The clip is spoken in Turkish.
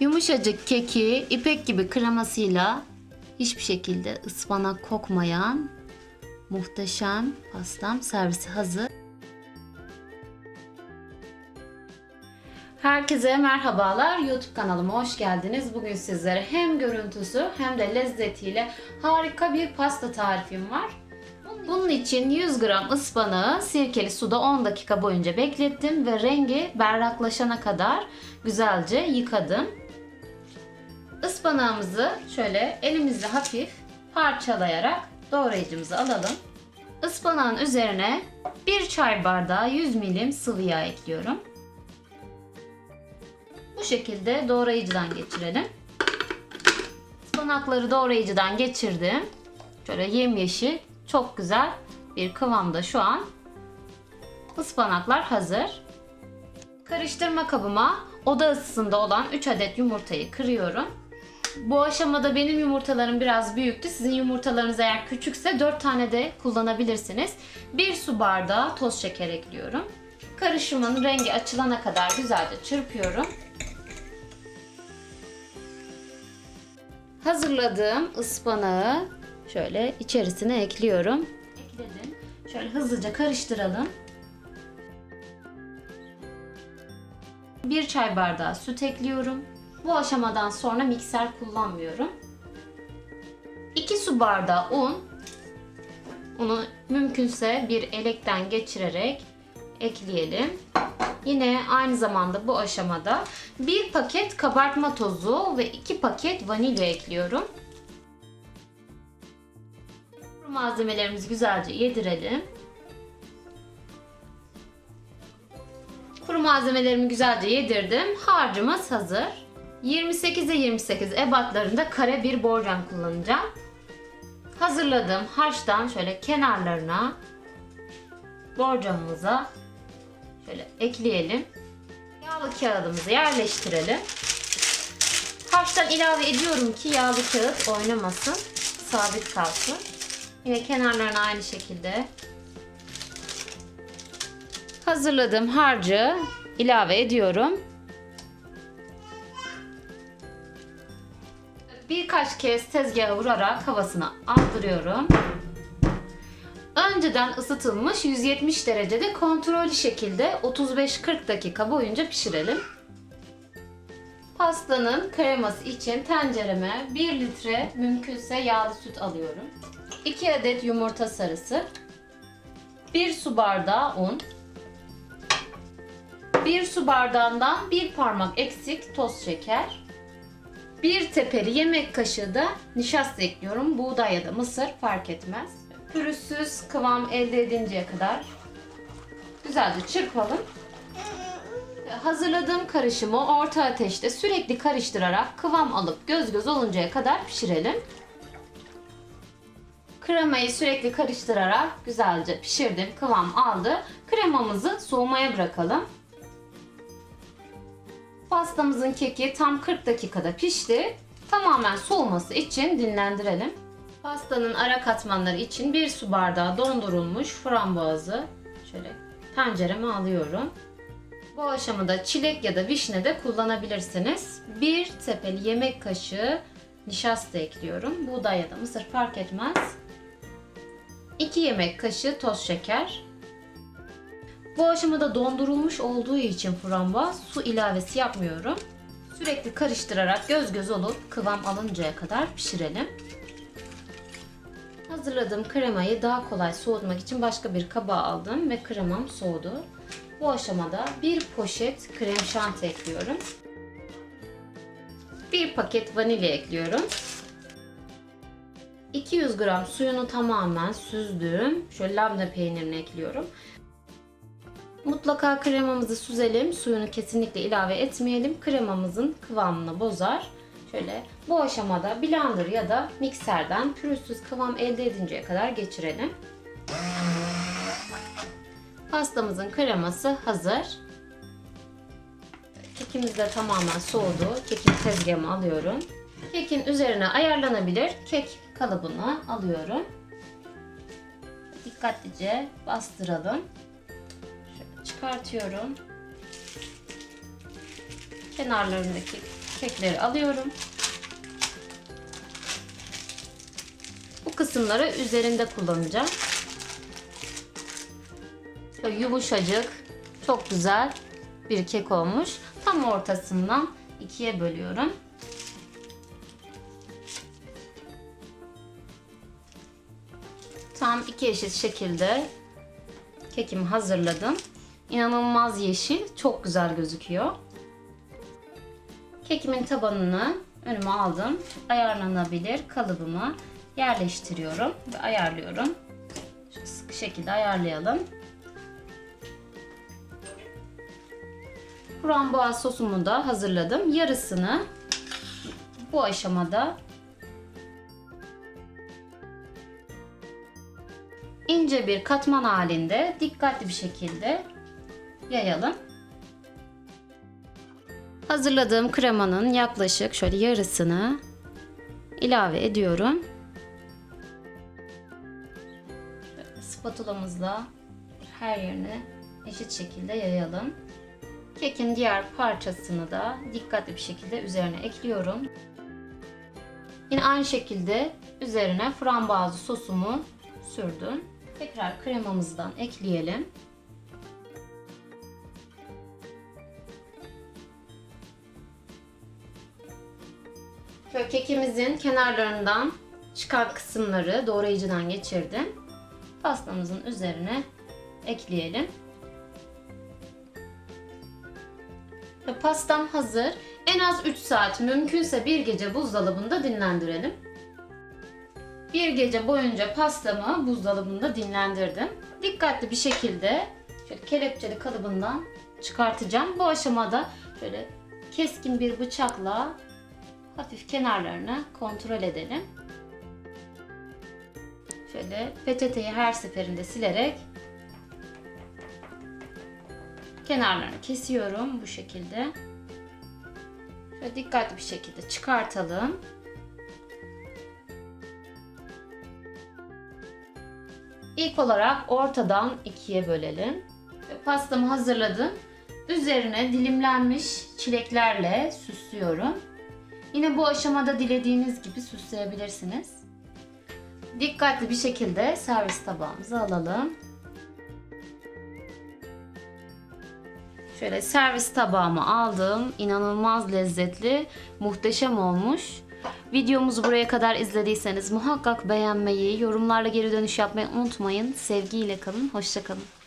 Yumuşacık keki ipek gibi kremasıyla hiçbir şekilde ıspanak kokmayan muhteşem pastam servisi hazır. Herkese merhabalar. YouTube kanalıma hoş geldiniz. Bugün sizlere hem görüntüsü hem de lezzetiyle harika bir pasta tarifim var. Bunun için 100 gram ıspanağı sirkeli suda 10 dakika boyunca beklettim ve rengi berraklaşana kadar güzelce yıkadım. Ispanağımızı şöyle elimizle hafif parçalayarak doğrayıcımızı alalım. Ispanağın üzerine 1 çay bardağı 100 milim sıvı yağ ekliyorum. Bu şekilde doğrayıcıdan geçirelim. Ispanakları doğrayıcıdan geçirdim. Şöyle yemyeşil, çok güzel bir kıvamda şu an. Ispanaklar hazır. Karıştırma kabıma oda ısısında olan 3 adet yumurtayı kırıyorum. Bu aşamada benim yumurtalarım biraz büyüktü. Sizin yumurtalarınız eğer küçükse 4 tane de kullanabilirsiniz. 1 su bardağı toz şeker ekliyorum. Karışımın rengi açılana kadar güzelce çırpıyorum. Hazırladığım ıspanağı şöyle içerisine ekliyorum. Ekledim. Şöyle hızlıca karıştıralım. Bir çay bardağı süt ekliyorum. Bu aşamadan sonra mikser kullanmıyorum. 2 su bardağı un. Unu mümkünse bir elekten geçirerek ekleyelim. Yine aynı zamanda bu aşamada bir paket kabartma tozu ve 2 paket vanilya ekliyorum. Malzemelerimizi güzelce yedirelim. Kuru malzemelerimi güzelce yedirdim. Harcımız hazır. 28'e 28 ebatlarında kare bir borcam kullanacağım. Hazırladığım harçtan şöyle kenarlarına borcamımıza şöyle ekleyelim. Yağlı kağıdımızı yerleştirelim. Harçtan ilave ediyorum ki yağlı kağıt oynamasın, sabit kalsın. Yine kenarlarına aynı şekilde hazırladığım harcı ilave ediyorum. Birkaç kez tezgaha vurarak havasını aldırıyorum. Önceden ısıtılmış 170 derecede kontrollü şekilde 35-40 dakika boyunca pişirelim. Pastanın kreması için tencereme 1 litre mümkünse yağlı süt alıyorum. 2 adet yumurta sarısı, 1 su bardağı un, 1 su bardağından 1 parmak eksik toz şeker, 1 tepeli yemek kaşığı da nişasta ekliyorum. Buğday ya da mısır fark etmez. Pürüzsüz kıvam elde edinceye kadar güzelce çırpalım. Hazırladığım karışımı orta ateşte sürekli karıştırarak kıvam alıp göz göz oluncaya kadar pişirelim. Kremayı sürekli karıştırarak güzelce pişirdim. Kıvam aldı. Kremamızı soğumaya bırakalım. Pastamızın keki tam 40 dakikada pişti. Tamamen soğuması için dinlendirelim. Pastanın ara katmanları için bir su bardağı dondurulmuş frambuazı şöyle tencereme alıyorum. Bu aşamada çilek ya da vişne de kullanabilirsiniz. Bir tepeli yemek kaşığı nişasta ekliyorum. Buğday ya da mısır fark etmez. 2 yemek kaşığı toz şeker. Bu aşamada dondurulmuş olduğu için frambuaz su ilavesi yapmıyorum. Sürekli karıştırarak göz göz olup kıvam alıncaya kadar pişirelim. Hazırladığım kremayı daha kolay soğutmak için başka bir kaba aldım ve kremam soğudu. Bu aşamada bir poşet krem şanti ekliyorum. Bir paket vanilya ekliyorum. 200 gram suyunu tamamen süzdüm. Şöyle labne peynirini ekliyorum. Mutlaka kremamızı süzelim. Suyunu kesinlikle ilave etmeyelim. Kremamızın kıvamını bozar. Şöyle bu aşamada blender ya da mikserden pürüzsüz kıvam elde edinceye kadar geçirelim. Pastamızın kreması hazır. Kekimiz de tamamen soğudu. Kekin tezgahımı alıyorum. Kekin üzerine ayarlanabilir kek kalıbını alıyorum. Dikkatlice bastıralım. Çıkartıyorum. Kenarlarındaki kekleri alıyorum. Bu kısımları üzerinde kullanacağım. Böyle yumuşacık, çok güzel bir kek olmuş. Tam ortasından ikiye bölüyorum. Tam iki eşit şekilde kekimi hazırladım. İnanılmaz yeşil, çok güzel gözüküyor. Kekimin tabanını önüme aldım. Ayarlanabilir kalıbıma yerleştiriyorum ve ayarlıyorum. Şöyle sıkı şekilde ayarlayalım. Frambuaz sosumu da hazırladım. Yarısını bu aşamada ince bir katman halinde dikkatli bir şekilde yayalım. Hazırladığım kremanın yaklaşık şöyle yarısını ilave ediyorum. Spatulamızla her yerine eşit şekilde yayalım. Kekin diğer parçasını da dikkatli bir şekilde üzerine ekliyorum. Yine aynı şekilde üzerine frambuazlı sosumu sürdüm. Tekrar kremamızdan ekleyelim. Şöyle kekimizin kenarlarından çıkan kısımları doğrayıcıdan geçirdim. Pastamızın üzerine ekleyelim. Ve pastam hazır. En az 3 saat mümkünse bir gece buzdolabında dinlendirelim. Bir gece boyunca pastamı buzdolabında dinlendirdim. Dikkatli bir şekilde şöyle kelepçeli kalıbından çıkartacağım. Bu aşamada şöyle keskin bir bıçakla hafif kenarlarını kontrol edelim. Şöyle peçeteyi her seferinde silerek kenarlarını kesiyorum bu şekilde. Şöyle dikkatli bir şekilde çıkartalım. İlk olarak ortadan ikiye bölelim. Pastamı hazırladım. Üzerine dilimlenmiş çileklerle süslüyorum. Yine bu aşamada dilediğiniz gibi süsleyebilirsiniz. Dikkatli bir şekilde servis tabağımıza alalım. Şöyle servis tabağıma aldım. İnanılmaz lezzetli, muhteşem olmuş. Videomuzu buraya kadar izlediyseniz muhakkak beğenmeyi, yorumlarla geri dönüş yapmayı unutmayın. Sevgiyle kalın, hoşça kalın.